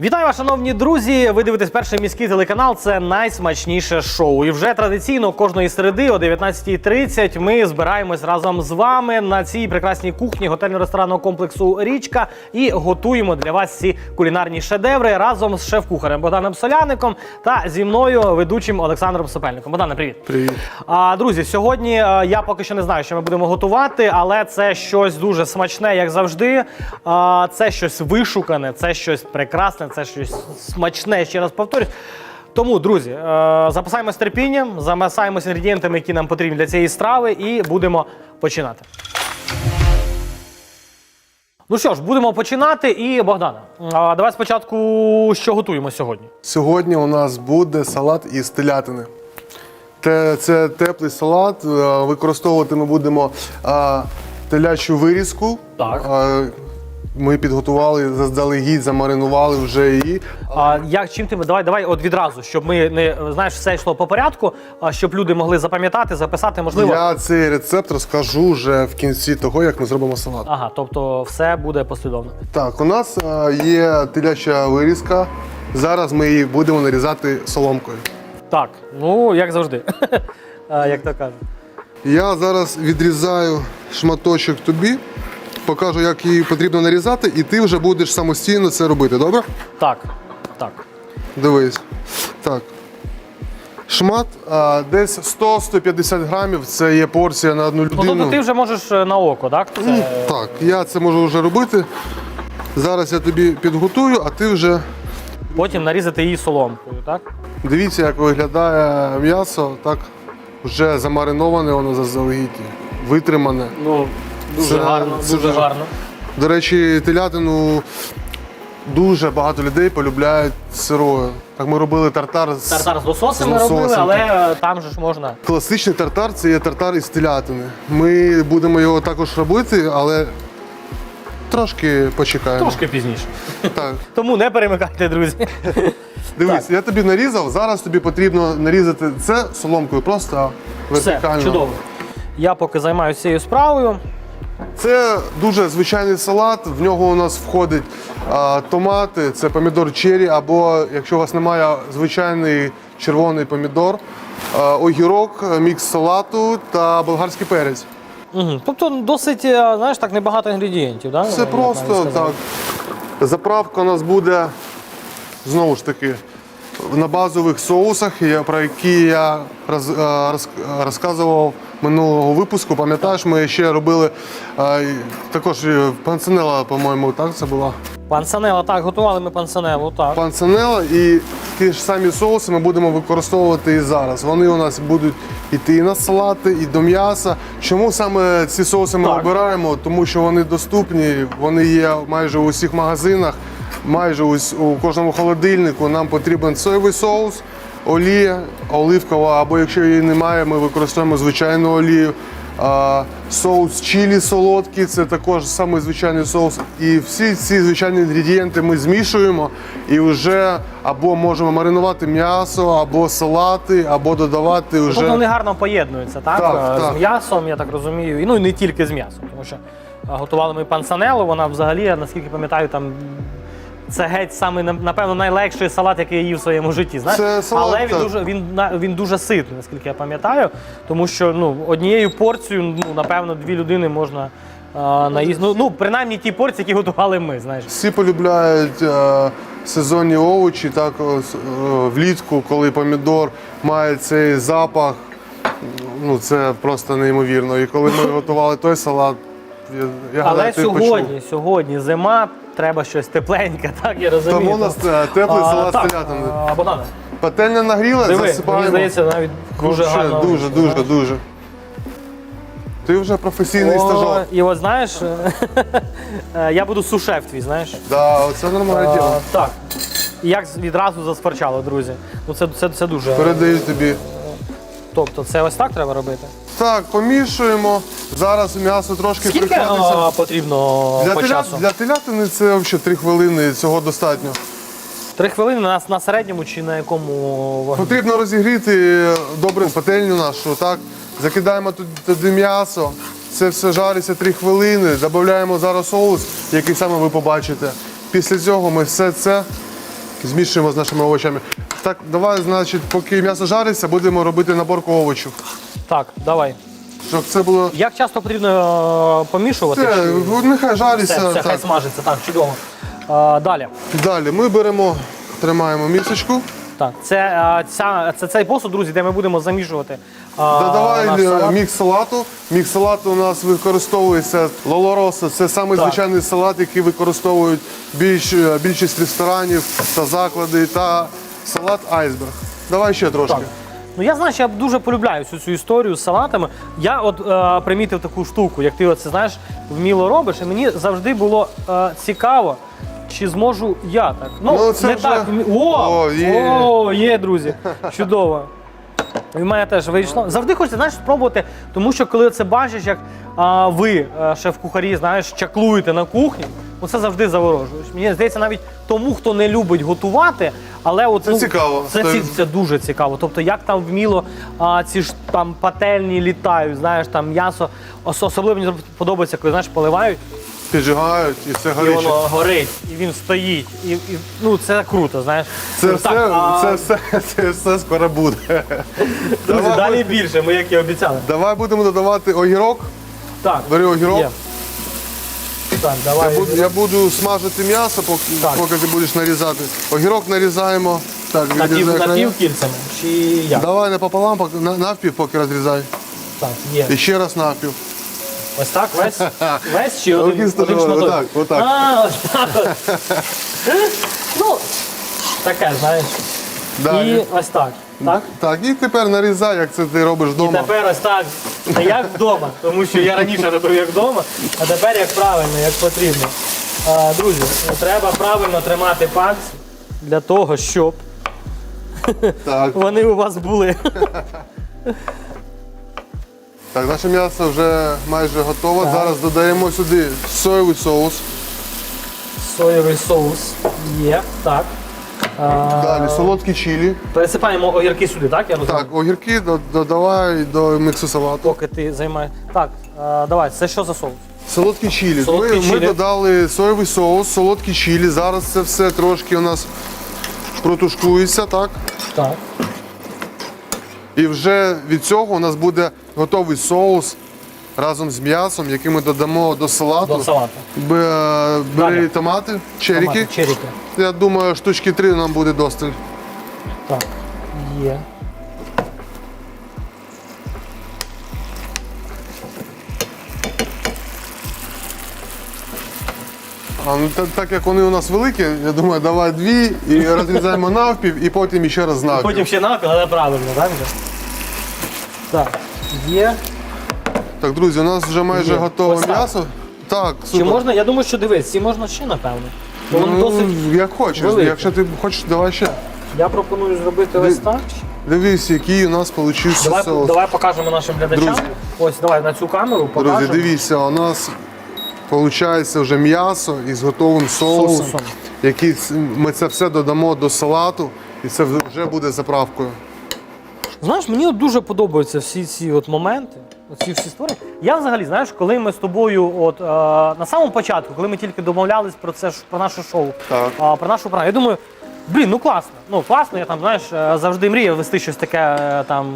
Вітаю вас, шановні друзі! Ви дивитесь перший міський телеканал. Це найсмачніше шоу. І вже традиційно кожної середи о 19.30 ми збираємось разом з вами на цій прекрасній кухні готельно-ресторанного комплексу Річка і готуємо для вас ці кулінарні шедеври разом з шеф-кухарем Богданом Соляником та зі мною ведучим Олександром Сопельником. Богдане, привіт! Привіт. А, друзі, сьогодні е, я поки що не знаю, що ми будемо готувати, але це щось дуже смачне, як завжди. А, це щось вишукане, це щось прекрасне, це щось смачне. Ще раз повторюсь. Тому, друзі, е, запасаємось терпінням, запасаємось інгредієнтами, які нам потрібні для цієї страви, і будемо починати. Ну що ж, будемо починати. І Богдана, давай спочатку що готуємо сьогодні. Сьогодні у нас буде салат із телятини. Те- Це теплий салат. е, Використовувати ми будемо а, телячу вирізку. Так. А, Ми підготували заздалегідь, замаринували вже її. А як чим ти давай, давай от відразу, щоб ми не знаєш, все йшло по порядку, а щоб люди могли запам'ятати, записати, можливо. Я цей рецепт розкажу вже в кінці того, як ми зробимо салат. Ага, тобто все буде послідовно. Так, у нас а, є теляча вирізка. Зараз ми її будемо нарізати соломкою. Так, ну як завжди. А, як то кажуть. Я зараз відрізаю шматочок тобі, покажу, як її потрібно нарізати, і ти вже будеш самостійно це робити, добре? Так, так. Дивись. Так. Шмат а, десь 100-150 грамів це є порція на одну Ну, тобто ти вже можеш е, на око, так? Це... Так, я це можу вже робити. Зараз я тобі підготую, а ти вже Потім нарізати її соломкою, так? дивіться, як виглядає м'ясо, так вже замариноване, воно заздалегідь, витримане. Ну, дуже Це- гарно, це дуже гарно. До речі, телятину дуже багато людей полюбляють сирою. Так ми робили тартар з Тартар з лососем з ми робили, лососем, але е, там же ж можна. класичний тартар це є тартар із телятини. Ми будемо його також робити, але трошки почекаємо. Трошки пізніше. Так. Тому не перемикайте, друзі. Дивись, я тобі нарізав. Зараз тобі потрібно нарізати це соломкою, просто Все, вертикально. чудово. Я поки займаюся цією справою. Це дуже звичайний салат. В нього у нас входить а, томати, це помідор чері, або якщо у вас немає звичайний червоний помідор, а, огірок, мікс салату та болгарський перець. Угу. Тобто досить, е, знаєш, так небагато інгредієнтів, да? Це просто так. Заправка у нас буде знову ж таки на базових соусах, про які я роз, е, роз- розказував минулого випуску. Пам'ятаєш, ми ще робили і також е, панцинела, по-моєму, так це була. Пансанела, так, готували ми пансанелу, так. Панцинела і ті ж самі соуси ми будемо використовувати і зараз. Вони у нас будуть іти і на салати, і до м'яса. Чому саме ці соуси ми Так. обираємо? Тому що вони доступні, вони є майже у всіх магазинах, майже у кожному холодильнику. Нам потрібен соєвий соус, олія, оливкова, або якщо її немає, ми використовуємо звичайну олію. Соус чилі солодкий, це також самий звичайний соус. І всі ці звичайні інгредієнти ми змішуємо і вже або можемо маринувати м'ясо, або салати, або додавати вже. Тобто вони гарно поєднуються, так? Так, Е, так. З м'ясом, я так розумію. І, ну і не тільки з м'ясом, тому що е, готували ми пансанелу, вона взагалі, наскільки пам'ятаю, там. Це геть саме напевно найлегший салат, який я їв в своєму житті. Знаєш? Це салат, Але він дуже він він дуже ситний, наскільки я пам'ятаю. Тому що ну однією порцією, ну напевно, дві людини можна а, наїсти. Ну, ну принаймні ті порції, які готували ми. Знаєш, Всі полюбляють е, сезонні овочі, так ось, е, влітку, коли помідор має цей запах. Ну це просто неймовірно. І коли ми готували той салат, я, я але гадаю, ти сьогодні, почув. сьогодні зима, треба щось тепленьке, так я розумію. Тому у нас е, теплий салат з а, Богдане, Пательня нагріла, диви, мені засипаємо. здається, навіть дуже Вообще, гарно. дуже, вийшло, дуже, дуже. Ти вже професійний О, стажок. І от знаєш, е, я буду сушеф твій, знаєш. Да, оце нормальне А, діло. так. І як відразу засфорчало, друзі. Ну це, це, це дуже. Передаю тобі. Тобто це ось так треба робити. Так, помішуємо. Зараз м'ясо трошки Скільки а, потрібно Для, по теля... часу? для телятини це взагалі 3 хвилини, цього достатньо. Три хвилини на, на середньому чи на якому вогні? Потрібно розігріти добре пательню нашу, так? Закидаємо тут- туди м'ясо, це все жариться 3 хвилини, додаємо зараз соус, який саме ви побачите. Після цього ми все це Змішуємо з нашими овочами. Так, давай, значить, поки м'ясо жариться, будемо робити наборку овочів. Так, давай. Щоб це було. Як часто потрібно е, помішувати? Це, Чи- ну, нехай жариться. Все, все, хай так. смажиться, так, чудово. Е, далі. Далі ми беремо, тримаємо місочку. Так, це, е, ця, це цей посуд, друзі, де ми будемо замішувати. Додавай наш е, салат. мікс салату. Мікс салату у нас використовується лолороса. Це Так. звичайний салат, який використовують більш, е, більшість ресторанів та заклади, та салат айсберг. Давай ще трошки. Так. Ну я знаєш, я дуже полюбляю всю цю історію з салатами. Я от е, примітив таку штуку, як ти оце знаєш, вміло робиш, і мені завжди було е, цікаво, чи зможу я так. Ну, Ну, це не вже- так. вмі- О, О, є. О, є, друзі. Чудово. І в мене теж вийшло. Завжди хочеться знаєш, спробувати, тому що коли це бачиш, як а, ви, е, шеф-кухарі, знаєш, чаклуєте на кухні, ну це завжди заворожує. Мені здається, навіть тому, хто не любить готувати, але от, Це цікаво. Це, Це- це дуже цікаво. Тобто, як там вміло а, ці ж там пательні літають, знаєш, там м'ясо. Особливо мені подобається, коли знаєш, поливають, Піджигають і все і горить. воно горить, і він стоїть. І, і, ну це круто, знаєш. Це, Ну, все, так, а, це, все, це все скоро буде. друзі, давай, далі більше, ми як і обіцяли. Давай будемо додавати огірок. Так, Бери огірок. є. Так, Я давай. буду, я буду смажити м'ясо, поки, Так. поки ти будеш нарізати. Огірок нарізаємо. Так, Напів, відрізай края. напівкільцями. Чи як? Давай не пополам, поки- на- навпів поки розрізай. Так, є. І ще раз навпів. Ось так, весь? Весь чи один, один шматок? отак, отак. А, ось так. от. ну, таке, знаєш. Далі. І ось так. Так? Так, і тепер нарізай, як це ти робиш І вдома. тепер ось так. Не як вдома, тому що я раніше робив як вдома, а тепер як правильно, як потрібно. А, друзі, треба правильно тримати пальці для того, щоб Так, вони у вас були. Так, наше м'ясо вже майже готове. Зараз додаємо сюди соєвий соус. Соєвий соус є. Так. Далі солодкі чилі. Пересипаємо огірки сюди, так? Я розумію? Так, огірки додавай до міксу салату. Поки ти займаєш. Так, а, давай, це що за соус? Солодкі чилі. Солодкі ми, ми додали соєвий соус, солодкі чилі. Зараз це все трошки у нас протушкується, так? Так. І вже від цього у нас буде готовий соус разом з м'ясом, який ми додамо до салату. До салату. Бери томати, черіки. Томати, черіки. Я думаю, штучки три нам буде досталь. Так. Є. А, ну, так, так як вони у нас великі, я думаю, давай дві і розрізаємо навпів, і потім ще раз навпів. Потім ще навпіл, але правильно, так? Так. Є. Так, друзі, у нас вже майже Є. готове Ось так. м'ясо. Так, Чи супер. можна, я думаю, що дивись, ці можна ще, напевно. Бо воно Ну, досить. як хочеш. велике. Якщо ти хочеш, давай ще. Я пропоную зробити ось так. Дивись, який у нас вийшов Давай, соус. давай покажемо нашим глядачам. Друзі. Ось, давай на цю камеру покажемо. Друзі, дивіться, у нас виходить вже м'ясо із готовим соусом, Соусом. який ц- ми це все додамо до салату, і це вже буде заправкою. Знаєш, мені от дуже подобаються всі ці от моменти, оці всі створення. Я взагалі, знаєш, коли ми з тобою, от е, на самому початку, коли ми тільки домовлялись про це про наше шоу, Так. а, про нашу програму, я думаю. Блін, ну класно. Ну класно, я там знаєш, е, завжди мріяв вести щось таке е, там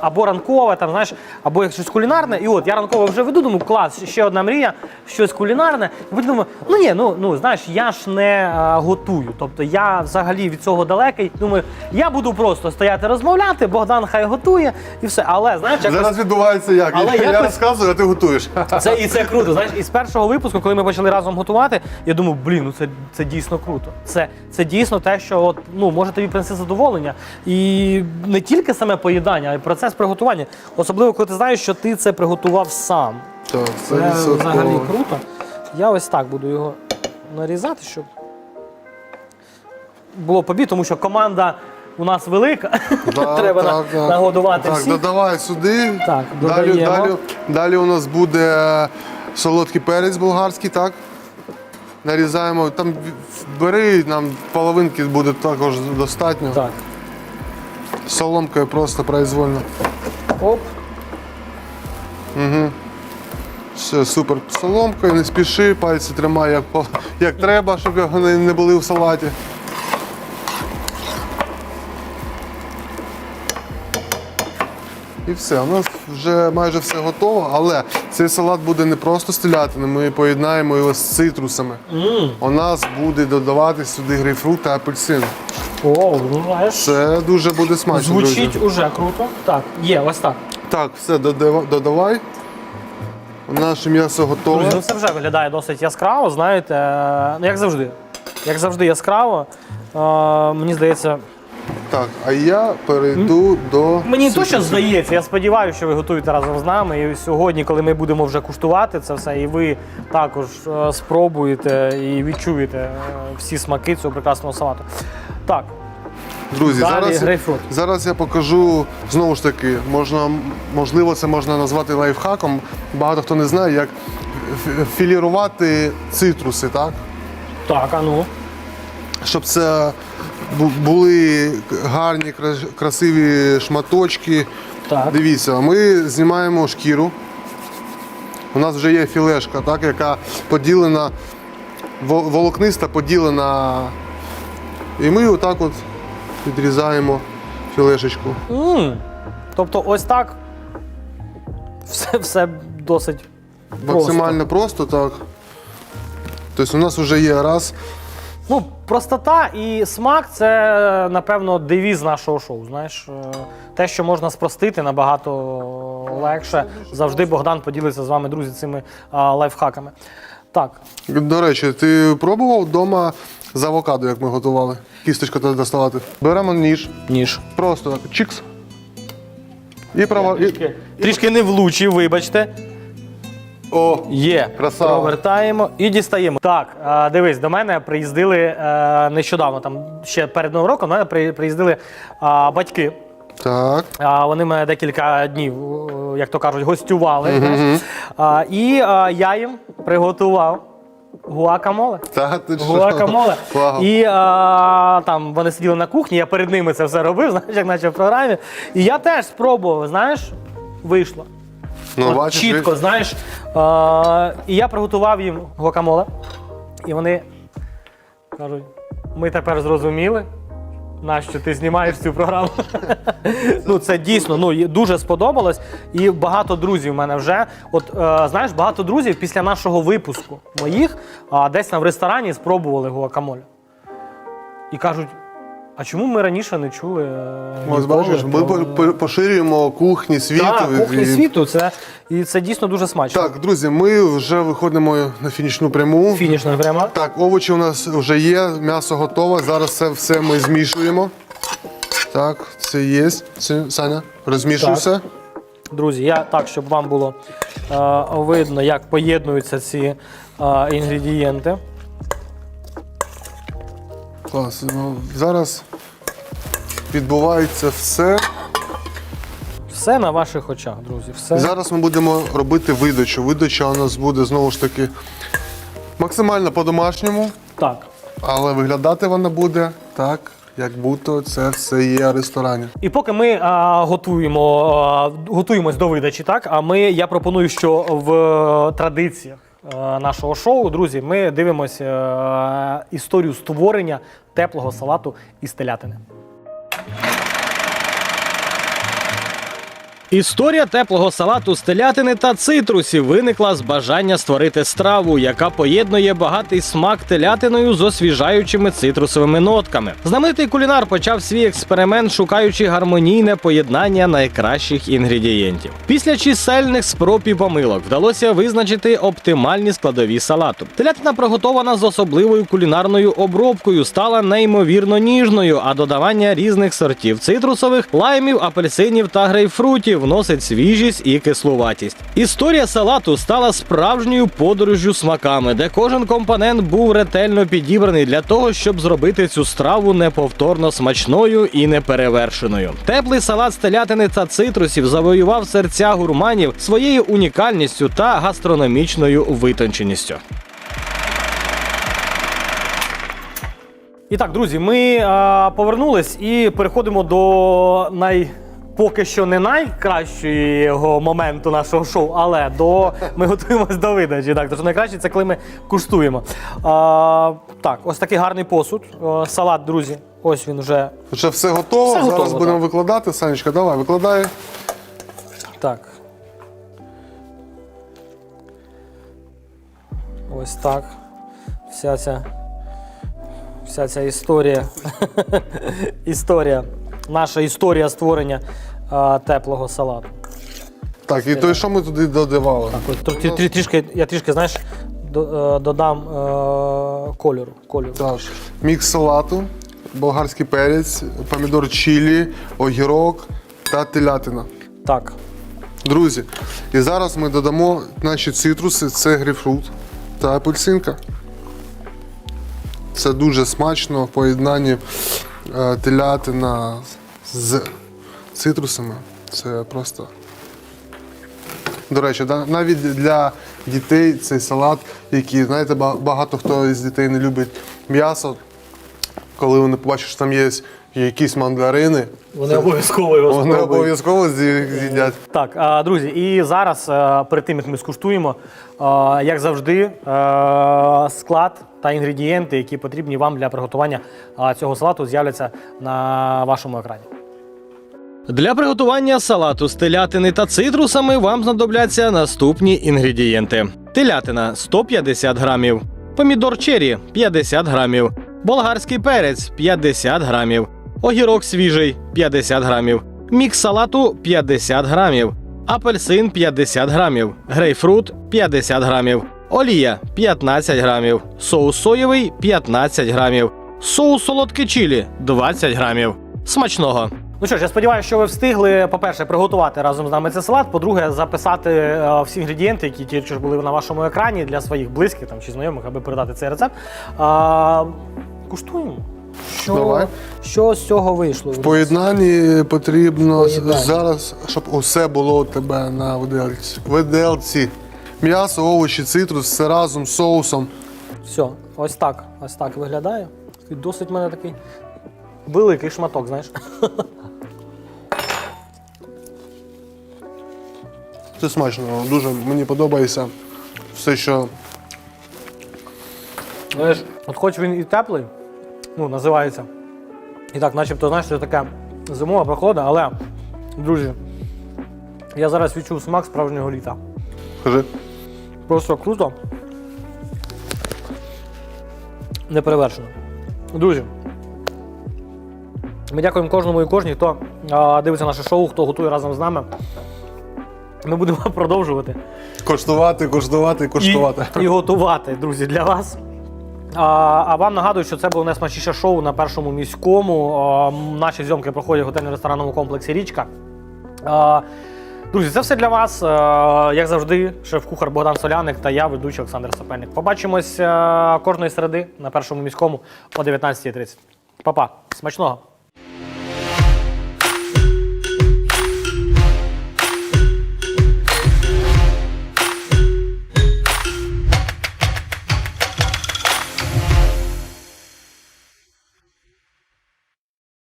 або ранкове, там знаєш, або як щось кулінарне. І от я ранкове вже веду, думаю, клас, ще одна мрія, щось кулінарне. І потім думаю, ну ні, ну ну знаєш, я ж не е, готую. Тобто я взагалі від цього далекий. Думаю, я буду просто стояти розмовляти, Богдан хай готує і все. Але знаєш, якось Зараз відбувається як? Але я якось- розказую, а ти готуєш. це і це круто. Знаєш, і з першого випуску, коли ми почали разом готувати, я думав, блін, ну це, це дійсно круто. Це, це дійсно те, що от, ну, може тобі принести задоволення. І не тільки саме поїдання, а й процес приготування. Особливо, коли ти знаєш, що ти це приготував сам. Так, це Це відсотково. взагалі круто. Я ось так буду його нарізати, щоб було побіг, тому що команда у нас велика. Так, Треба так, на- так. нагодувати Так, всіх. додавай сюди. Так, далі, додаємо. далі, далі у нас буде солодкий перець болгарський, так? Нарізаємо. Там бери, нам половинки буде також достатньо. Так. Соломкою просто произвольно. Оп. Все, супер. Соломкою, не спіши, пальці тримай як, як треба, щоб вони не були в салаті. І все. У нас вже майже все готово, але цей салат буде не просто з ми поєднаємо його з цитрусами. У нас буде додавати сюди грейпфрут та апельсин. О, ну знаєш. Це дуже буде смачно. Звучить друзі. уже круто. Так, є, ось так. Так, все, додава- додавай. Наше м'ясо готове. Друзі, ну це вже виглядає досить яскраво, знаєте. Ну, як завжди. Як завжди яскраво. Е, мені здається, Так, а я перейду до. мені точно здається, я сподіваюся, що ви готуєте разом з нами. І сьогодні, коли ми будемо вже куштувати це все, і ви також е, спробуєте і відчуєте е, всі смаки цього прекрасного салату. Так, Друзі, Далі зараз, грейпфрут. зараз я покажу знову ж таки, можна, можливо, це можна назвати лайфхаком. Багато хто не знає, як фі- філірувати цитруси, так? так, а ну. Щоб це були гарні, красиві шматочки. Так. Дивіться, ми знімаємо шкіру. У нас вже є філешка, так, яка поділена, волокниста поділена. І ми отак от відрізаємо філешечку. м Тобто, ось так. Все, все досить. Максимально просто, так. Тобто у нас вже є раз. Ну, простота і смак це, напевно, девіз нашого шоу. Знаєш, Е, те, що можна спростити набагато легше. Завжди Богдан поділиться з вами, друзі, цими а, лайфхаками. Так, До речі, ти пробував вдома з авокадо, як ми готували? Кісточку туди доставати. Беремо ніж, ніж. просто так, чікс. І права. І... Трішки не влучив, вибачте. О, Є. Красава. Провертаємо і дістаємо. Так, дивись, до мене приїздили е, нещодавно, там ще перед Новим роком, до мене при- приїздили батьки. так. А, Вони мене декілька днів, е, як то кажуть, гостювали. знаєш. А, І а, я їм приготував гуакамоле. Та, ти що? Гуакамоле. Вау. І а, там вони сиділи на кухні, я перед ними це все робив, знаєш, як наче в програмі. І я теж спробував, знаєш, вийшло. Ну, От бачиш, чітко, ви- знаєш. А, і я приготував їм гуакамоле. І вони кажуть: ми тепер зрозуміли, нащо ти знімаєш цю програму. ну, це дійсно ну, і дуже сподобалось. І багато друзів в мене вже. От е, знаєш, багато друзів після нашого випуску моїх а, десь там в ресторані спробували гуакамоле. І кажуть. А чому ми раніше не чули? е, ніколи бачиш, ми по- по- поширюємо кухні світу. Так, кухні І- світу, це, і це дійсно дуже смачно. Так, друзі, ми вже виходимо на фінішну пряму. Фінішна прямо. Так, овочі у нас вже є, м'ясо готове. Зараз це все ми змішуємо. Так, це є. Це, Саня, розмішуй Так. все. Друзі, я так, щоб вам було е, видно, як поєднуються ці е, інгредієнти. Клас. Ну, зараз відбувається все. Все на ваших очах, друзі. Все. Зараз ми будемо робити видачу. Видача у нас буде знову ж таки максимально по-домашньому, Так. але виглядати вона буде так, як будто це все є ресторані. І поки ми а, готуємо, а, готуємось до видачі, так а ми я пропоную, що в е, традиціях нашого шоу, друзі, ми дивимося е, історію створення теплого салату із телятини. Історія теплого салату з телятини та цитрусів виникла з бажання створити страву, яка поєднує багатий смак телятиною з освіжаючими цитрусовими нотками. Знаменитий кулінар почав свій експеримент, шукаючи гармонійне поєднання найкращих інгредієнтів. Після чисельних спроб і помилок вдалося визначити оптимальні складові салату. Телятина приготована з особливою кулінарною обробкою, стала неймовірно ніжною, а додавання різних сортів цитрусових, лаймів, апельсинів та грейпфрутів вносить свіжість і кислуватість. Історія салату стала справжньою подорожжю смаками, де кожен компонент був ретельно підібраний для того, щоб зробити цю страву неповторно смачною і неперевершеною. Теплий салат з телятини та цитрусів завоював серця гурманів своєю унікальністю та гастрономічною витонченістю. І так, друзі, ми а, повернулись і переходимо до най. Поки що не найкращого моменту нашого шоу, але до ми готуємось до видачі. Так, тож найкраще це коли ми куштуємо. А, так, ось такий гарний посуд. О, салат, друзі. Ось він вже. Вже все готово. Все Зараз готово, будемо так. викладати. Санечка, давай, викладай. Так. Ось так. Вся ця, вся ця історія. історія. Наша історія створення а, теплого салату. Так, і то, що ми туди додавали? Ось, тр- трі- трі- трішки, я трішки, знаєш, до- е, додам е, кольору. кольору. Так, мікс салату, болгарський перець, помідор чилі, огірок та телятина. Так. Друзі, і зараз ми додамо наші цитруси, це грейпфрут та апельсинка. Це дуже смачно в поєднанні е, телятина з цитрусами. Це просто. До речі, навіть для дітей цей салат, який, знаєте, багато хто з дітей не любить м'ясо. Коли вони побачать, що там є якісь мандарини, Вони обов'язково його вони обов'язково з'їдять. Так, а, друзі, і зараз, е, перед тим як ми скуштуємо, е, як завжди, е, склад та інгредієнти, які потрібні вам для приготування цього салату, з'являться на вашому екрані. Для приготування салату з телятини та цитрусами вам знадобляться наступні інгредієнти: телятина 150 грамів, помідор чері 50 грамів, болгарський перець 50 грамів, огірок свіжий 50 грамів, мікс салату 50 грамів, апельсин 50 грамів, грейпфрут 50 грамів, олія 15 грамів, соус соєвий 15 грамів, соус солодке чилі 20 грамів. Смачного! Ну що ж, я сподіваюся, що ви встигли, по-перше, приготувати разом з нами цей салат. По-друге, записати е, всі інгредієнти, які тільки що були на вашому екрані для своїх близьких там, чи знайомих, аби передати цей рецепт. А, куштуємо. Що, Давай. що з цього вийшло? В поєднанні потрібно Поєднання. зараз, щоб усе було у тебе на виделці. Виделці. М'ясо, овочі, цитрус, все разом з соусом. Все, ось так. Ось так виглядає. Досить в мене такий великий шматок, знаєш. Це смачно, дуже мені подобається все, що Знаєш, от хоч він і теплий, ну, називається. І так, начебто, знаєш, це така зимова прохолода, але, друзі, я зараз відчув смак справжнього літа. кажи. Просто круто. Неперевершено. Друзі. Ми дякуємо кожному і кожній, хто а, дивиться наше шоу, хто готує разом з нами. Ми будемо продовжувати Коштувати, коштувати, коштувати. і, і готувати, друзі, для вас. А, а вам нагадую, що це було найсмачніше шоу на першому міському. А, наші зйомки проходять в готельно-ресторанному комплексі Річка. А, друзі, це все для вас. А, як завжди, шеф-кухар Богдан Соляник та я, ведучий Олександр Сапельник. Побачимось а, кожної середи на першому міському о 19.30. Па-па, смачного!